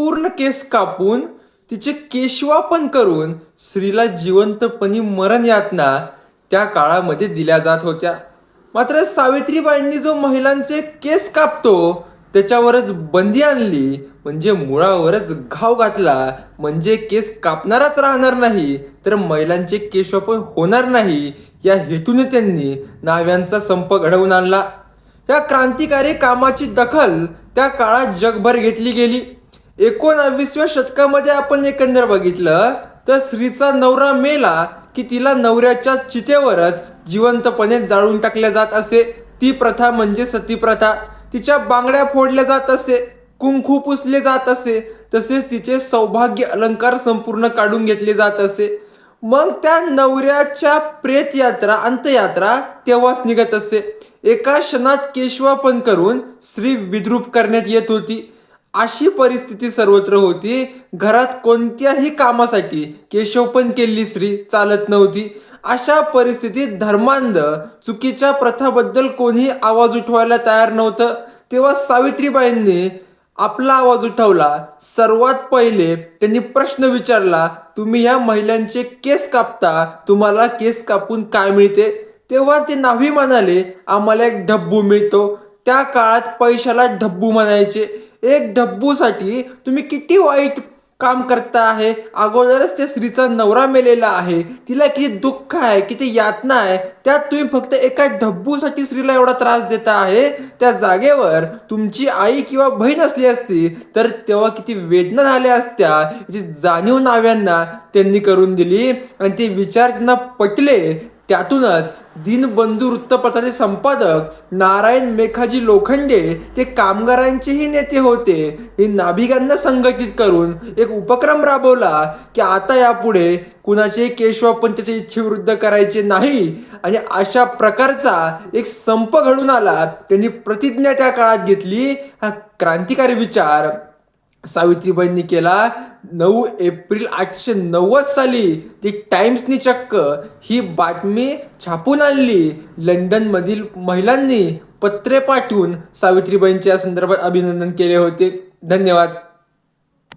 पूर्ण केस कापून तिचे केशवापन करून स्त्रीला जिवंतपणी मरण यातना त्या काळामध्ये दिल्या जात होत्या. मात्र सावित्रीबाईंनी जो महिलांचे केस कापतो त्याच्यावरच बंदी आणली म्हणजे मुळावरच घाव घातला म्हणजे केस कापणाराच राहणार नाही तर महिलांचे केशवापन होणार नाही या हेतूने त्यांनी नाव्यांचा संप घडवून आणला. या क्रांतिकारी कामाची दखल त्या काळात जगभर घेतली गेली. एकोणावीसव्या शतकामध्ये आपण एकंदर बघितलं तर स्त्रीचा नवरा मेला की तिला नवऱ्याच्या चितेवरच जिवंतपणे जाळून टाकल्या जात असे. ती प्रथा म्हणजे सती प्रथा. तिच्या बांगड्या फोडल्या जात असे कुंकू पुसले जात असे तसेच तिचे सौभाग्य अलंकार संपूर्ण काढून घेतले जात असे. मग त्या नवऱ्याच्या प्रेत यात्रा अंत्ययात्रा तेव्हाच निघत असते एका क्षणात केशवापन करून स्त्री विद्रूप करण्यात येत होती. अशी परिस्थिती सर्वत्र होती. घरात कोणत्याही कामासाठी केशवपन केली स्त्री चालत नव्हती. अशा परिस्थितीत धर्मांध चुकीच्या प्रथाबद्दल कोणीही आवाज उठवायला तयार नव्हतं. तेव्हा सावित्रीबाईंनी आपला आवाज उठवला. सर्वात पहिले त्यांनी प्रश्न विचारला तुम्ही ह्या महिलांचे केस कापता? तुम्हाला केस कापून काय मिळते? तेव्हा ते नाव्ही म्हणाले आम्हाला एक ढब्बू मिळतो. त्या काळात पैशाला ढब्बू म्हणायचे. एक डब्बूसाठी तुम्ही किती वाईट काम करता आहे? अगोदरच त्या स्त्रीचा नवरा मेलेला आहे. तिला किती दुःख आहे किती यातना आहे. त्यात तुम्ही फक्त एका ढब्बूसाठी स्त्रीला एवढा त्रास देता आहे. त्या जागेवर तुमची आई किंवा बहीण असली असती तर तेव्हा किती वेदना झाल्या असत्या. याची जाणीव नाव्यांना त्यांनी करून दिली. आणि ते विचार त्यांना पटले त्यातूनच दीनबंधू वृत्तपत्राचे संपादक नारायण मेखाजी लोखंडे ते कामगारांचेही नेते होते. हे नाभिकांना संघटित करून एक उपक्रम राबवला की आता यापुढे कुणाचे केशवापन त्याच्या इच्छेविरुद्ध करायचे नाही आणि अशा प्रकारचा एक संप घडून आला. त्यांनी प्रतिज्ञा त्या काळात घेतली. हा क्रांतिकारी विचार. सावित्रीबाईंनी केला. नऊ एप्रिल आठशे नव्वद साली ती टाइम्सनी चक्क ही बातमी छापून आणली. लंडनमधील महिलांनी पत्रे पाठवून सावित्रीबाईंच्या संदर्भात अभिनंदन केले होते. धन्यवाद.